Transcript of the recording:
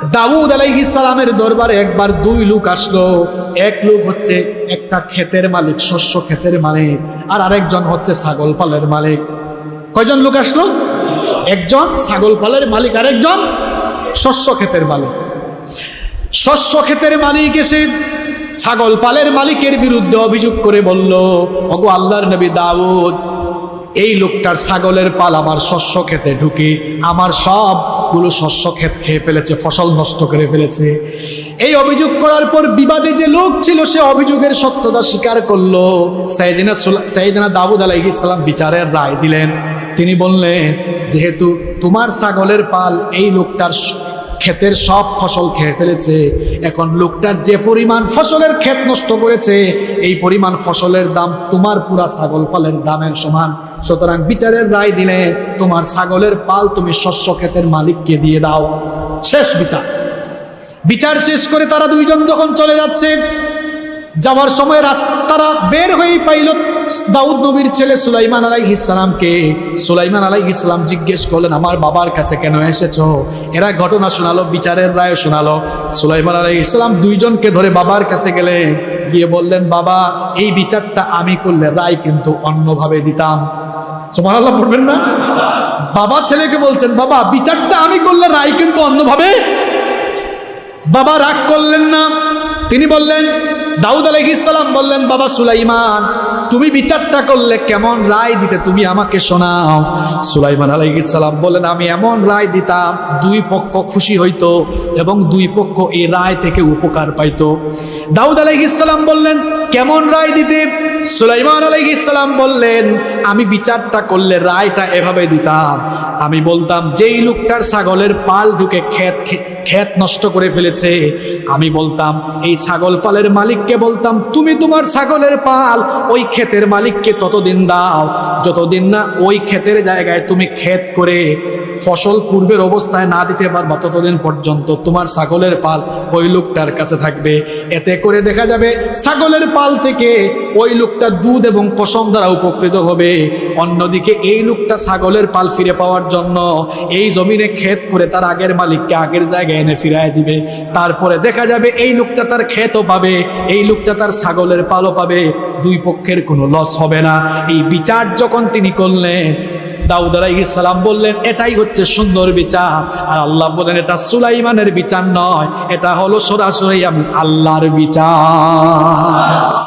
দাউদ আলাইহিস সালামের দরবারে একবার দুই লোক আসলো। এক লোক হচ্ছে একটা ক্ষেতের মালিক, শস্য ক্ষেতের মালিক, আর আরেকজন হচ্ছে ছাগল পালের মালিক। কয়জন লোক আসলো? একজন ছাগল পালের মালিক, আরেকজন শস্য ক্ষেতের মালিক। শস্য ক্ষেতের মালিক এসে ছাগল পালের মালিকের বিরুদ্ধে অভিযোগ করে বলল, ওগো আল্লাহর নবী দাউদ এই লোকটার ছাগলের পাল আমার শস্য খেতে ঢুকে, আমার সবগুলো শস্য ক্ষেত খেয়ে ফেলেছে, ফসল নষ্ট করে ফেলেছে। এই অভিযোগ করার পর বিবাদে যে লোক ছিল, সে অভিযোগের সত্যতা স্বীকার করল। সাইদিনা সাইদিনা দাউদ আলাইহিস সালাম বিচারের রায় দিলেন। তিনি বললেন, যেহেতু তোমার ছাগলের পাল এই লোকটার ক্ষেতের সব ফসল খেয়ে ফেলেছে। এখন লোকটার যে পরিমাণ ফসলের ক্ষেত নষ্ট করেছে, এই পরিমাণ ফসলের দাম তোমার পুরা ছাগল পালের দামের সমান। সুতরাং বিচারের রায় দিলে তোমার ছাগলের পাল তুমি শস্য ক্ষেতের মালিককে দিয়ে দাও। শেষ বিচার। বিচার শেষ করে তারা দুইজন যখন চলে যাচ্ছে যাওয়ার সময় রাস্তারা বের হয়েই পাইল দাউদ নবীর ছেলে সুলাইমান আলাই ইসলামকে সুলাইমান আলাই ইসলাম জিজ্ঞেস করলেন, আমার বাবার কাছে কেন এসেছ? এরা ঘটনা শোনালো, বিচারের রায় শোনালো। সুলাইমান আলাই ইসলাম দুইজনকে ধরে বাবার কাছে গেলে গিয়ে বললেন, বাবা, এই বিচারটা আমি করলে রায় কিন্তু অন্যভাবে দিতাম। সোমান আল্লাহ পড়বেন না? বাবা ছেলেকে বলছেন, বাবা, বিচারটা আমি করলে রায় কিন্তু অন্যভাবে? বাবা রাগ করলেন না। তিনি বললেন দাউদ আলাইহিসসালাম বললেন, বাবা সুলাইমান, তুমি বিচারটা করলে কেমন রায় দিতে তুমি আমাকে শোনাও? সুলাইমান আলাইহিসসালাম বললেন, আমি এমন রায় দিতাম, দুই পক্ষ খুশি হইতো এবং দুই পক্ষ এই রায় থেকে উপকার পাইত। দাউদ আলাইহিসসালাম বললেন, কেমন রায় দিতে? সুলাইমান আলাইহিসসালাম বললেন, আমি বিচারটা করলে রায়টা এভাবে দিতাম। আমি বলতাম, যেই লোকটার ছাগলের পাল ঢুকে ক্ষেত ক্ষেত নষ্ট করে ফেলেছে। আমি বলতাম, এই ছাগল পালের মালিককে বলতাম, তুমি তোমার ছাগলের পাল, ওই ক্ষেতের মালিককে ততদিন দাও। যতদিন না ওই ক্ষেতের জায়গায় তুমি ক্ষেত করে ফসল পূর্বের অবস্থায় না দিতে পারবা, ততদিন পর্যন্ত তোমার ছাগলের পাল ওই লোকটার কাছে থাকবে। এতে করে দেখা যাবে, ছাগলের পাল থেকে ওই লোকটা দুধ এবং পশম দ্বারা উপকৃত হবে। অন্যদিকে এই লোকটা ছাগলের পাল ফিরে পাওয়ার জন্য এই জমিনে ক্ষেত করে তার আগের মালিককে আগের জায়গায় এনে ফিরায় দিবে। তারপরে দেখা যাবে এই লোকটা তার ক্ষেতও পাবে, এই লোকটা তার ছাগলের পালও পাবে। দুই পক্ষের কোনো লস হবে না। এই বিচার যখন তিনি করলেন, দাউদ আলাইহিসসালাম বললেন, এটাই হচ্ছে সুন্দর বিচার। আর আল্লাহ বলেন, এটা সুলাইমানের বিচার নয়, এটা হলো সরাসরি আমি আল্লাহর বিচার।